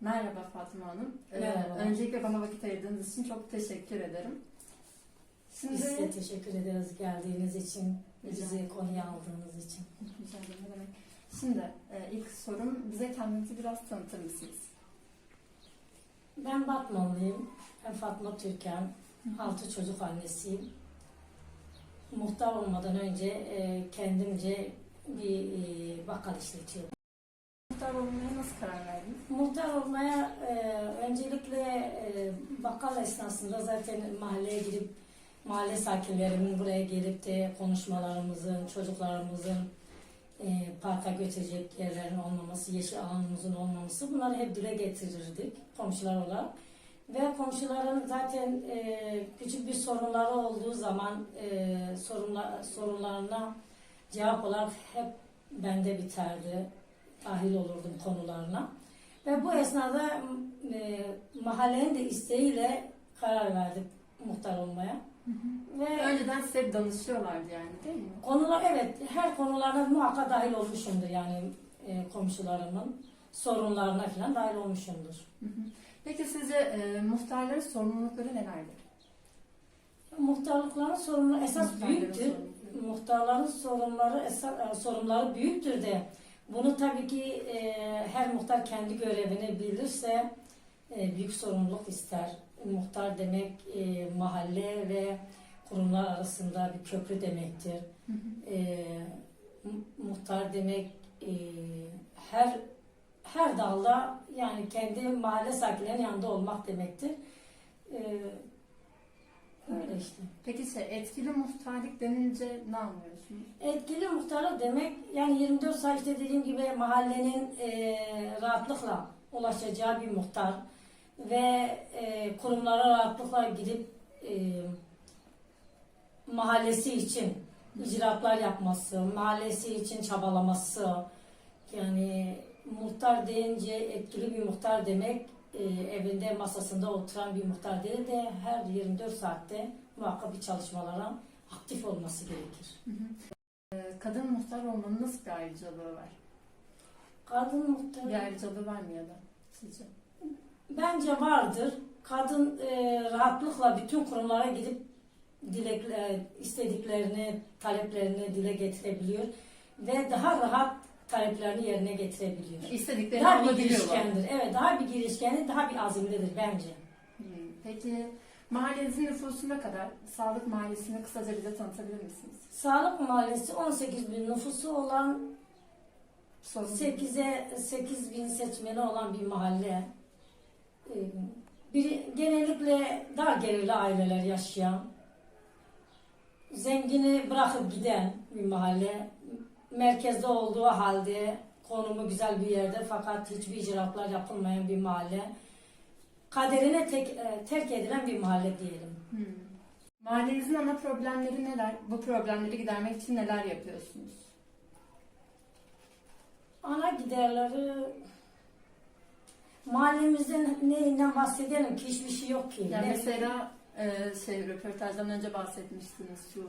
Merhaba Fatma Hanım. Ee, Merhaba. öncelikle bana vakit ayırdığınız için çok teşekkür ederim. Şimdi Biz size teşekkür ederiz geldiğiniz için, bizi konuya aldığınız için. Rica ederim, ne demek. Şimdi e, ilk sorum bize kendinizi biraz tanıtır mısınız? Ben Batmanlıyım. Ben Fatma Türkan. Altı çocuk annesiyim. Muhtar olmadan önce e, kendimce bir e, bakkal işletiyorum. Muhtar olmaya nasıl karar verdiniz? Muhtar olmaya e, öncelikle e, bakkal esnasında zaten mahalleye gidip mahalle sakinlerimin buraya gelip de konuşmalarımızın, çocuklarımızın e, parka götürecek yerlerin olmaması, yeşil alanımızın olmaması bunları hep dile getirirdik komşular olarak. Ve komşuların zaten e, küçük bir sorunları olduğu zaman e, sorunla, sorunlarına cevap olarak hep bende biterdi. Dahil olurdum konularına. Ve bu esnada e, mahallenin de isteğiyle karar verdik muhtar olmaya. Ve Önceden size danışıyorlardı yani değil mi? konular evet her konularına muhakkak dahil olmuşumdur yani e, komşularımın sorunlarına falan dahil olmuşumdur. Hı hı. Peki sizce e, muhtarların sorumlulukları nelerdir? Muhtarlıkların sorunları esas Muhtarların büyüktür. sorumlulukları. Muhtarların sorunları esas, sorunları büyüktür de bunu tabii ki e, her muhtar kendi görevini bilirse e, büyük sorumluluk ister. Muhtar demek e, mahalle ve kurumlar arasında bir köprü demektir. Hı hı. E, mu- muhtar demek e, her her dalda yani kendi mahalle sakinlerinin yanında olmak demektir. E, öyle işte. Peki etkili muhtarlık denince ne anlıyorsunuz? Etkili muhtarlık demek yani 24 saat işte dediğim gibi mahallenin e, rahatlıkla ulaşacağı bir muhtar ve e, kurumlara rahatlıkla gidip e, mahallesi için icraatlar yapması, mahallesi için çabalaması yani muhtar deyince etkili bir muhtar demek e, evinde masasında oturan bir muhtar değil de her 24 saatte muhakkak bir çalışmalara aktif olması gerekir. E, kadın muhtar olmanın nasıl bir ayrıcalığı var? Kadın muhtar Bir ayrıcalığı var mı ya da sizce? bence vardır. Kadın e, rahatlıkla bütün kurumlara gidip dilekle, istediklerini, taleplerini dile getirebiliyor ve daha rahat taleplerini yerine getirebiliyor. İstediklerini Daha bir girişkendir. Evet, daha bir girişkendir, daha bir azimlidir bence. Hmm, Peki mahallenizin nüfusu ne kadar? Sağlık mahallesini kısaca bize tanıtabilir misiniz? Sağlık Mahallesi 18 bin nüfusu olan Sorun. 8'e 8 bin seçmeni olan bir mahalle. Ee, Bir, genellikle dar gelirli aileler yaşayan, zengini bırakıp giden bir mahalle. Merkezde olduğu halde konumu güzel bir yerde fakat hiçbir icraatlar yapılmayan bir mahalle. Kaderine tek, e, terk edilen bir mahalle diyelim. Hmm. Mahallenizin ana problemleri neler? Bu problemleri gidermek için neler yapıyorsunuz? Ana giderleri mahallemizden neyinden bahsedelim ki hiçbir şey yok ki. Yani mesela e, şey röportajdan önce bahsetmiştiniz şu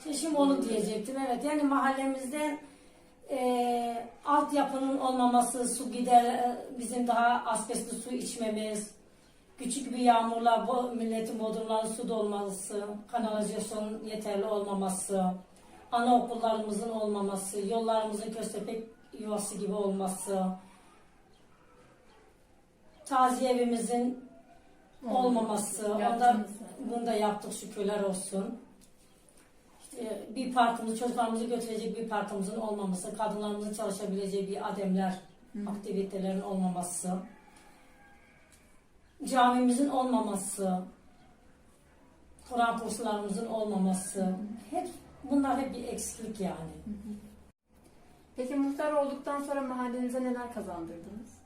İşte Şimdi onu diyecektim. Evet yani mahallemizde e, altyapının olmaması, su gider, e, bizim daha asbestli su içmemiz, küçük bir yağmurla bu milletin bodrumları su dolması, kanalizasyon yeterli olmaması, anaokullarımızın olmaması, yollarımızın köstebek yuvası gibi olması, taziye evimizin olmaması, onda bunu da yaptık şükürler olsun. İşte bir parkımız, çocuklarımızı götürecek bir parkımızın olmaması, kadınlarımızın çalışabileceği bir ademler, Hı. aktivitelerin olmaması, camimizin olmaması, Kur'an kurslarımızın olmaması, hep bunlar hep bir eksiklik yani. Peki muhtar olduktan sonra mahallenize neler kazandırdınız?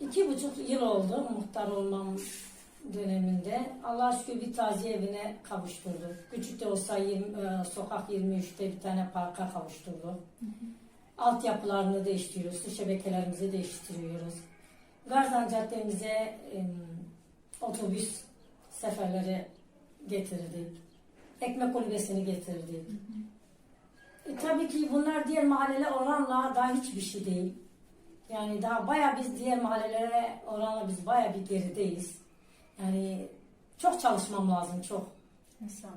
İki buçuk yıl oldu muhtar olmam döneminde. Allah şükür bir taziye evine kavuşturdu. Küçük de olsa 20, e, sokak 23'te bir tane parka kavuşturdu. Altyapılarını değiştiriyoruz, su şebekelerimizi değiştiriyoruz. Garzan Caddemize otobüs seferleri getirdik. Ekmek kulübesini getirdik. E, tabii ki bunlar diğer mahalleler oranla daha hiçbir şey değil. Yani daha bayağı biz diğer mahallelere oranla biz bayağı bir gerideyiz. Yani çok çalışmam lazım çok. İnşallah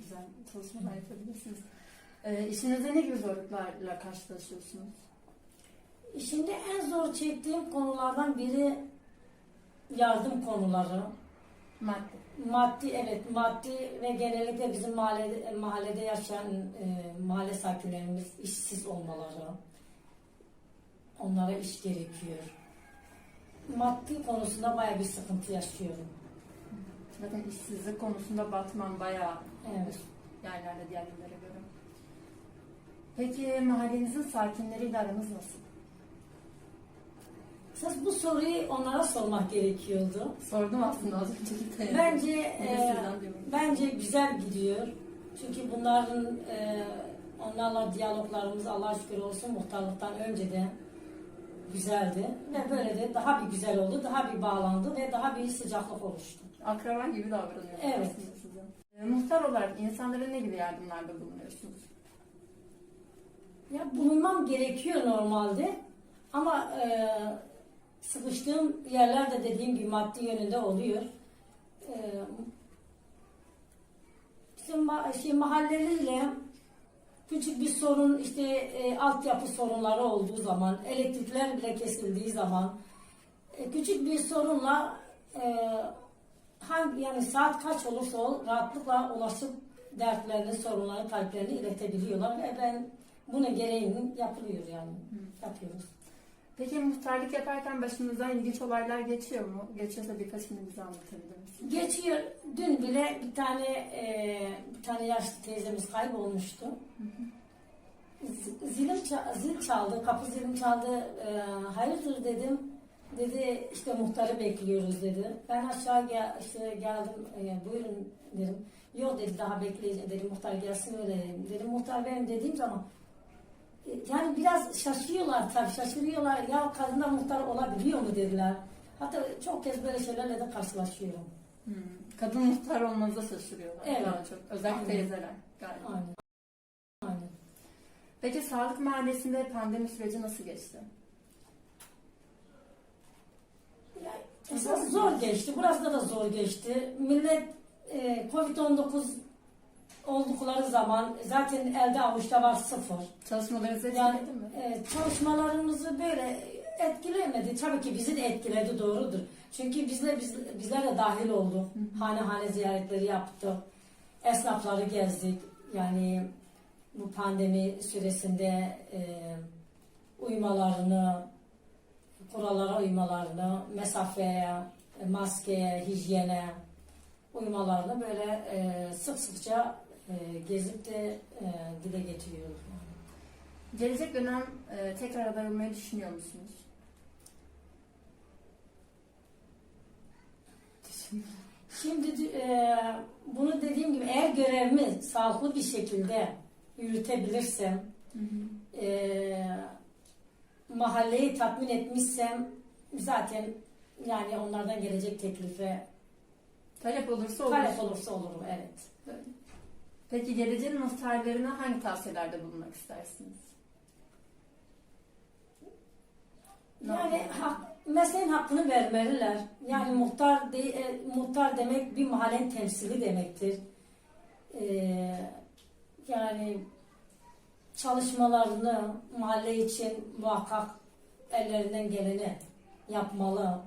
güzel çalışmalar yapabilirsiniz. Ee, işinizde ne gibi zorluklarla karşılaşıyorsunuz? Şimdi en zor çektiğim konulardan biri yardım konuları. Madde. Maddi evet maddi ve genellikle bizim mahallede, mahallede yaşayan e, mahalle sakinlerimiz işsiz olmaları. Onlara iş gerekiyor. Maddi konusunda bayağı bir sıkıntı yaşıyorum. Zaten işsizlik konusunda Batman bayağı Evet. yerlerde diğerlere göre. Peki mahallenizin sakinleriyle aranız nasıl? Esas bu soruyu onlara sormak gerekiyordu. Sordum aslında az önceki. Bence e, bence güzel gidiyor. Çünkü bunların e, onlarla diyaloglarımız Allah'a şükür olsun muhtarlıktan önce de güzeldi. Ve böyle de daha bir güzel oldu, daha bir bağlandı ve daha bir sıcaklık oluştu. Akraba gibi davranıyor Evet. aslında size. Ee, muhtar olarak insanlara ne gibi yardımlarda bulunuyorsunuz? Ya bulunmam gerekiyor normalde ama e, sıkıştığım yerlerde dediğim gibi maddi yönünde oluyor. E, bizim ma- şey, mahalleliyle küçük bir sorun işte e, altyapı sorunları olduğu zaman, elektrikler bile kesildiği zaman e, küçük bir sorunla e, hangi yani saat kaç olursa ol rahatlıkla ulaşıp dertlerini, sorunlarını, taleplerini iletebiliyorlar ve ben bunu gereğinin yapılıyor yani. Yapıyoruz. Peki muhtarlık yaparken başınızdan ilginç olaylar geçiyor mu? Geçiyorsa birkaçını bize anlatabilir misiniz? Geçiyor. Dün bile bir tane e, bir tane yaşlı teyzemiz kaybolmuştu. Z- ça- zil çaldı, kapı zilim çaldı. E, hayırdır dedim. Dedi işte muhtarı bekliyoruz dedi. Ben aşağı gel, işte geldim e, buyurun dedim. Yok dedi daha bekleyeceğim dedim muhtar gelsin öyle dedim. Dedim muhtar benim dediğim zaman yani biraz şaşırıyorlar tabii şaşırıyorlar. Ya kadınlar muhtar olabiliyor mu dediler. Hatta çok kez böyle şeylerle de karşılaşıyorum. Hmm. Kadın muhtar olmanıza şaşırıyorlar Evet. daha çok. Özellikle Aynen. teyzeler galiba. Aynen. Aynen. Peki sağlık mahallesinde pandemi süreci nasıl geçti? Yani esas zor geçti. Burası da zor geçti. Millet e, Covid-19 oldukları zaman zaten elde avuçta var sıfır. Çalışmalarınızı Yani mi? e, çalışmalarımızı böyle etkilemedi. Tabii ki bizi de etkiledi doğrudur. Çünkü bizler biz, bizler de dahil olduk. Hane hane ziyaretleri yaptık. Esnafları gezdik. Yani bu pandemi süresinde e, uymalarını, kurallara uymalarını, mesafeye, maskeye, hijyene uymalarını böyle e, sık sıkça e, gezip de e, dile getiriyoruz. Gelecek dönem e, tekrar aday olmayı düşünüyor musunuz? Şimdi e, bunu dediğim gibi eğer görevimi sağlıklı bir şekilde yürütebilirsem, e, mahalleyi tatmin etmişsem zaten yani onlardan gelecek teklife Talep olursa olur. talep olursa olurum evet. Peki geleceğin muhtarlarına hangi tavsiyelerde bulunmak istersiniz? Yani hak, mesleğin hakkını vermeliler. Yani muhtar de, e, muhtar demek bir mahallenin temsili demektir. E, yani çalışmalarını mahalle için muhakkak ellerinden geleni yapmalı.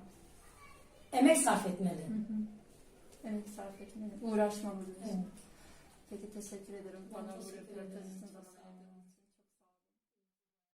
Emek sarf etmeli. Hı hı. Evet sarf etmeli. Uğraşmamız için. Evet. Peki teşekkür ederim. Bana bu röportaj için.